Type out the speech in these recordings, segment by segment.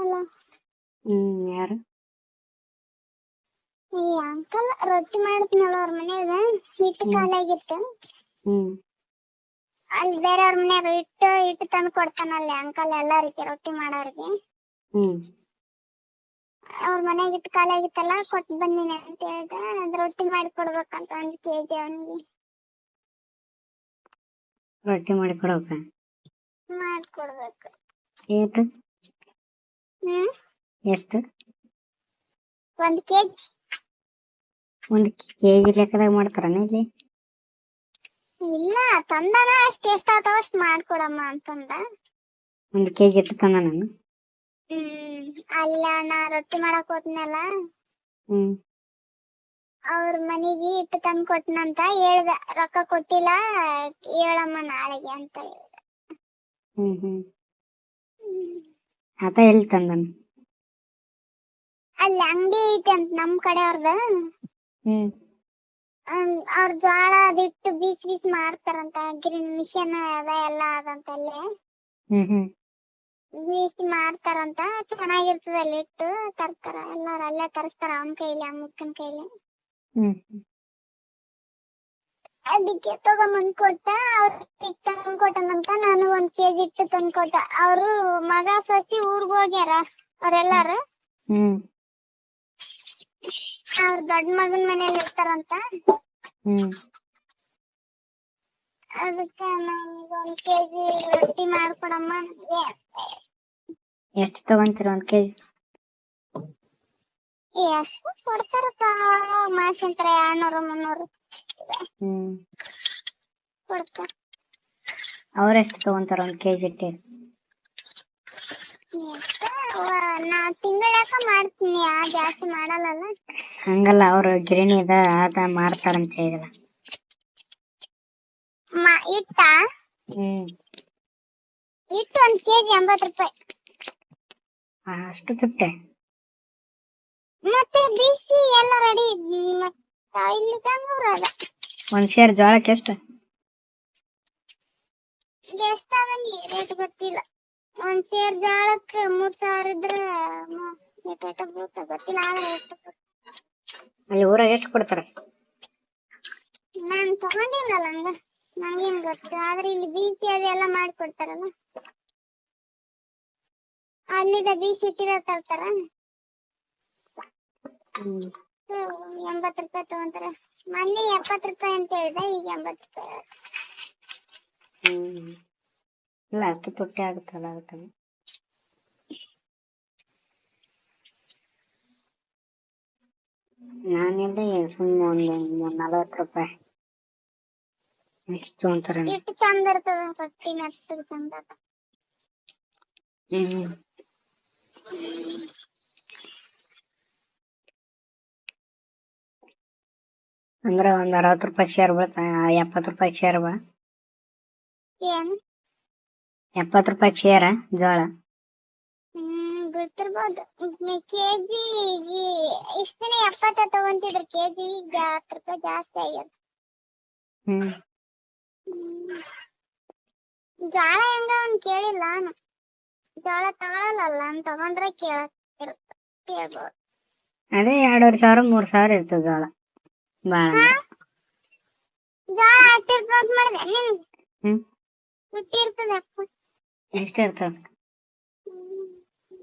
ಅಲ್ಲ ಹ್ಮ್ ಯಾರು? ಈ ಅಂಕಲ್ ರೊಟ್ಟಿ ಮಾಡಿದ್ನಲ್ಲ ಅವ್ರ ಮನ್ಯಾಗ ಹಿಟ್ಟು ಖಾಲಿಯಾಗಿತ್ತು ಹ್ಮ್. ಅಲ್ಲಿ ಬೇರೆಯವ್ರ ಮನ್ಯಾಗ ಹಿಟ್ಟು ಹಿಟ್ಟು ತಂದು ಕೊಡ್ತಾನಲ್ಲಿ ಅಂಕಲ್ ಎಲ್ಲರಿಗೆ ರೊಟ್ಟಿ ಮಾಡೋರಿಗೆ. ಹ್ಮ್. ಅವ್ರ ಮನ್ಯಾಗ ಹಿಟ್ಟು ಖಾಲಿ ಆಗಿತ್ತಲ್ಲ ಕೊಟ್ಟು ಬಂದಿನಿ ಅಂತ ಹೇಳ್ದ ಅದ್ ರೊಟ್ಟಿ ಮಾಡಿ ಕೊಡ್ಬೇಕಂತ ಒಂದ್ ಕೆಜಿ ಅವನಿಗೆ. ರೊಟ್ಟಿ ಮಾಡಿ ಕೊಡೋಕ ಮಾಡ್ಕೊಡ್ಬೇಕು ಹ್ಮ್ ಎಷ್ಟು? ಒಂದು ಕೆಜಿ ಒಂದು ಕೆಜಿ ಲೆಕ್ಕದಾಗ ಮಾಡ್ತಾರನ ಇಲ್ಲಿ? ಇಲ್ಲ ತಂದನ ಅಷ್ಟು ಎಷ್ಟಾಗ್ತಾವ ಅಷ್ಟು ಮಾಡ್ಕೊಡಮ್ಮ ಅಂತಂದ. ಒಂದು ಕೆಜಿ ಎಷ್ಟು ತಂದ ನಾನು ಅಲ್ಲ ನಾ ರೊಟ್ಟಿ ಮಾಡಕ್ ಹೋದ್ನಲ್ಲ. ಅವ್ರ ಮನೆಗೆ ಇಟ್ಟು ತಂದು ಕೊಟ್ಟನಂತ ಹೇಳ್ದ ರೊಕ್ಕ ಕೊಟ್ಟಿಲ್ಲ ಹೇಳಮ್ಮ ನಾಳೆಗೆ ಅಂತ ಹೇಳ್ದ. ಹ್ಮ್. ಹ್ಮ್. ಆತ ಎಲ್ಲಿ ತಂದನ್? ಅಲ್ಲಿ ಅಂಗಡಿ ಐತೆ ಅಂತ ನಮ್ ಕಡೆ ಅವ್ರದ. ಹ್ಮ್. ಅವ್ರ ಜೋಳ ಅದಿಟ್ಟು ಬೀಸ್ ಬೀಸ್ ಮಾರ್ತಾರಂತ ಗ್ರೀನ್ ಮಿಷನ್ ಅದ ಎಲ್ಲ ಅದಂತ ಅಲ್ಲೇ. ಹ್ಮ್ ಹ್ಮ್. ಬೀಸಿ ಮಾಡ್ತಾರಂತ ಚೆನ್ನಾಗಿರ್ತದ ಅಲ್ಲಿ ಇಟ್ಟು ತರ್ತಾರ. ಎಲ್ಲಾರು ಅಲ್ಲೇ ತರಿಸ್ತಾರ ಅವನ ಕೈಲಿ ಆ ಮುಕ್ಕನ ಕೈಲಿ ಹ್ಮ್. ಅದಕ್ಕೆ ತಗೊಂಬಂದ್ ಕೊಟ್ಟ ಅವ್ರ ತಂದು ಅಂತ ನಾನು ಒಂದ್ ಕೆಜಿ ಇಟ್ಟು ತಂದ್ಕೊಟ್ಟ ಅವರು ಮಗ ಸಸಿ ಊರ್ಗ್ ಹೋಗ್ಯಾರ ಅವ್ರೆಲ್ಲಾರು. ಅವ್ರ ದೊಡ್ಡ ಮಗನ್ ಮನೇಲಿ ಇರ್ತಾರಂತ. ಹ್ಮ್. ಅದಕ್ಕೆ ನಮ್ಗೆ ಒಂದ್ ಕೆಜಿ ರೊಟ್ಟಿ ಮಾಡ್ಕೊಡಮ್ಮ. ಎಷ್ಟು ತಗೊಂತೀರ ಒಂದ್ ಕೆಜಿ ಎಷ್ಟು ಕೊಡ್ತಾರಪ್ಪ ಮಾಸಂತರ ಎರಡ್ನೂರು ಮುನ್ನೂರು. ಹ್ಮ್. ಅವ್ರೆಷ್ಟು ತಗೊಂತಾರ ಒಂದ್ ಕೆಜಿ ಇಟ್ಟೆ ಎಷ್ಟು? ನಾ ತಿಂಗಳಾಕ ಮಾಡ್ತೀನಿ ಆ ಜಾಸ್ತಿ ಮಾಡಲ್ಲಲ್ಲ. ಹಂಗಲ್ಲ ಅವ್ರು ಗಿರಣಿ ಅದ ಅದ ಮಾಡ್ತಾರಂತ ಹೇಳಿದ್ರ ಇಟ್ಟ ಹ್ಮ್. ಇಟ್ಟು ಒಂದ್ ಕೆಜಿ ಎಂಬತ್ತು ರೂಪಾಯಿ. ಅಷ್ಟು ತುಟ್ಟೆ ಮತ್ತೆ ಬಿಸಿ ಎಲ್ಲ ರೆಡಿ ಮತ್ತ ಇಲ್ಲಿ ಅದ. ಒಂದ್ ಸೇರ್ ಜೋಳಕ್ಕೆ ಎಷ್ಟು? ಎಷ್ಟಾಗಲಿ ರೇಟ್ ಗೊತ್ತಿಲ್ಲ. ಒಂದ್ ಸೇರ್ ಜಾಳಕ್ಕೆ ಮೂರ್ ಸಾವಿರ ಇದ್ರ ಎಷ್ಟ್ ಗೊತ್ತಿಲ್ಲ ಆದ್ರೆ ಎಷ್ಟು ಅಲ್ಲಿ ಊರಾಗ ಎಷ್ಟು ಕೊಡ್ತಾರ? ನಾನ್ ತಗೊಂಡಿಲ್ಲಲ್ಲ ಹಂಗ. ನಂಗೇನ್ ಗೊತ್ತು? ಆದ್ರೆ ಇಲ್ಲಿ ಬೀಸಿ ಅದೆಲ್ಲ ಮಾಡ್ಕೊಡ್ತಾರಲ್ಲ ಅಲ್ಲಿದ ಬೀಸಿ ಇಟ್ಟಿರೋ ತರ್ತಾರ. ಹ್ಮ್. ಎಂಬತ್ತು ರೂಪಾಯಿ ತಗೊಂತಾರ. ಮೊನ್ನೆ ಎಪ್ಪತ್ತು ರೂಪಾಯಿ ಅಂತ ಹೇಳ್ದೆ ಈಗ ಎಂಬತ್ತು ರೂಪಾಯಿ ಹ್ಮ್. ಇಲ್ಲ ಅಷ್ಟು ತುಟ್ಟಿ ಆಗುತ್ತಲ್ಲ ಅದಕ್ಕೆ. ನಾನಿಲ್ದೆ ಸುಮ್ಮನೆ ಒಂದು ಮೂರ್ ನಲವತ್ತು ರೂಪಾಯಿ. ಎಷ್ಟು ಅಂತಾರೆ ಎಷ್ಟು ಚಂದ ಇರ್ತದ ರೊಟ್ಟಿ ಮೆತ್ತಗೆ ಚಂದ. ಅದ. ಹ್ಮ್. ಅಂದ್ರೆ ಒಂದ್ ಅರವತ್ತು ರೂಪಾಯಿ ಶೇರ್ ಬೀಳ್ತಾ ಎಪ್ಪತ್ತು ರೂಪಾಯಿ ಶೇರ್ ಬಾ. ಏನ್? ಎಪ್ಪತ್ತು ರೂಪಾಯಿ ಶೇರ ಜೋಳ. ಹ್ಮ್ ಗೊತ್ತಿರ್ಬೋದು. ಕೆಜಿ ಇಷ್ಟ ದಿನ ಎಪ್ಪತ್ತ ತಗೊಂತಿದ್ರು? ಕೆಜಿ ಈಗ ಹತ್ತು ರೂಪಾಯಿ ಜಾಸ್ತಿ ಆಗ್ಯದ. ಹ್ಮ್. ಜೋಳ ಹೆಂಗ ಅವ್ನ್ ಕೇಳಿಲ್ಲ ನಾನು ಜೋಳ ತಗೊಳಲ್ಲ ನಾನು ತಗೊಂಡ್ರೆ ಕೇಳ ಕೇಳ್ಬೋದು. ಅದೇ ಎರಡೂವರೆ ಸಾವಿರ ಮೂರ್ ಸಾವಿರ ಇರ್ತದೆ ಜೋಳ. ಎಷ್ಟ ಇರ್ತದ ಹ್ಮ್.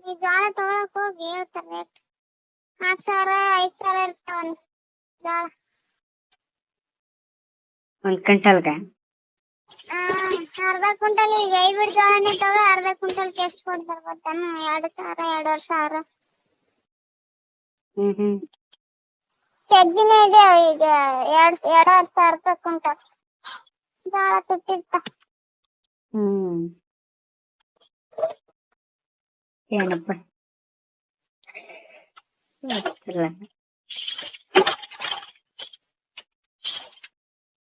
ಈ ಜೋಳ ತಗೊಳಕ್ ಹೋಗಿ ಹೇಳ್ತಾರೆ ರೇಟ್ ನಾಲ್ಕು ಸಾವಿರ ಐದು ಸಾವಿರ ಇರ್ತಾವ ಒಂದ್ ಜೋಳ ಒಂದ್ ಕ್ವಿಂಟಲ್ಗ ಆ, ಅರ್ಧ ಕ್ವಿಂಟಲ್ ಈಗ ಐಬಿಡ್ ಜೋಳನೇ ತಗೋ ಅರ್ಧ ಕ್ವಿಂಟಲ್ಗೆ ಎಷ್ಟು ಕೊಡ್ತಾರೆ ಗೊತ್ತಾನು ಎರಡು ಸಾವಿರ ಎರಡೂವರೆ ಸಾವಿರ ಹ್ಮ್ ಹ್ಮ್ ತೆಗ್ದಿನೇ ಇದೆ ಈಗ ಎರಡ್ ಎರಡೂವರೆ ಸಾವಿರ ರೂಪಾಯಿ ಕ್ವಿಂಟಲ್ ಜೋಳ ತುಟ್ಟಿರ್ತ ಹ್ಮ್ ಏನಪ್ಪ ಗೊತ್ತಿಲ್ಲ